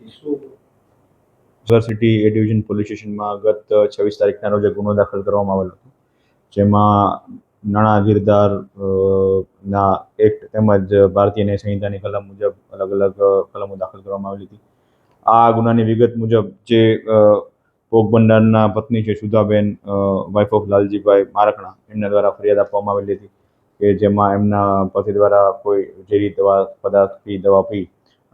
University એ division police સ્ટેશનમાં ગત છવ્વીસ તારીખના રોજ ગુનો દાખલ કરવામાં આવેલો હતો. જેમાં નાણાં ગીરદાર ના એક્ટ તેમજ ભારતીય ન્યાય સંહિતાની કલમ મુજબ અલગ અલગ કલમો દાખલ કરવામાં આવેલી હતી. આ ગુનાની વિગત મુજબ જે બનનારના પત્ની છે સુધાબેન વાઇફ ઓફ લાલજીભાઈ મારકણા એમના દ્વારા ફરિયાદ આપવામાં આવેલી હતી કે જેમાં એમના પતિ દ્વારા કોઈ ઝેરી દવા પદાર્થ, પી, દવા પી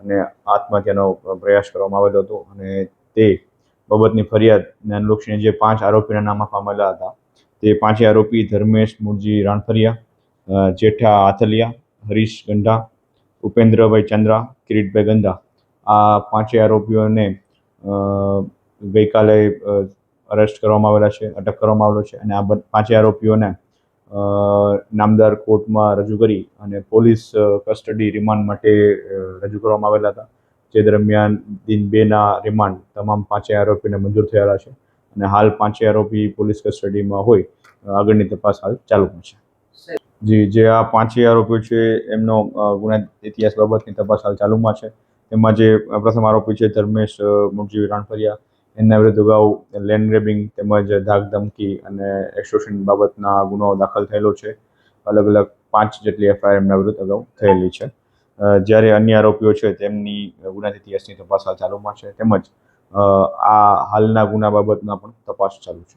અને આત્મહત્યાનો પ્રયાસ કરવામાં આવેલો હતો અને તે બાબતની ફરિયાદ અનુલક્ષીને જે પાંચ આરોપીના નામ આપવામાં આવેલા હતા, તે પાંચે આરોપી ધર્મેશ મૂળજી રાણફરિયા જેઠા આથલિયા, હરીશ ગંઢા, ઉપેન્દ્રભાઈ ચંદ્રા, કિરીટભાઈ ગંદા આ પાંચે આરોપીઓને ગઈકાલે અરેસ્ટ કરવામાં આવેલા છે, અટક કરવામાં આવેલો છે અને આ પાંચે આરોપીઓને નામદાર કોર્ટમાં રજૂ કરી અને પોલીસ કસ્ટડી રિમાન્ડ માટે રજૂ કરવામાં આવેલા હતા. જે દરમિયાન દિન બેના રિમાન્ડ તમામ પાંચેય આરોપીને મંજૂર થયેલા છે અને હાલ પાંચે આરોપી પોલીસ કસ્ટડીમાં હોય આગળની તપાસ હાલ ચાલુમાં છે. જી, જે આ પાંચેય આરોપીઓ છે, એમનો ગુના ઇતિહાસ બાબતની તપાસ હાલ ચાલુમાં છે. એમાં જે પ્રથમ આરોપી છે ધર્મેશ મુરજી રાણફરિયા. એમના વિરુદ્ધ અગાઉ લેન્ડ ગ્રેબિંગ તેમજ ધાક ધમકી અને એક્સટોર્શન બાબતના ગુનો દાખલ થયેલો છે. અલગ અલગ પાંચ જેટલી એફઆઈઆર એમના વિરુદ્ધ અગાઉ થયેલી છે. જ્યારે અન્ય આરોપીઓ છે તેમની ગુના ઇતિહાસની તપાસ હાલ ચાલુમાં છે. તેમજ આ હાલના ગુના બાબતમાં પણ તપાસ ચાલુ છે.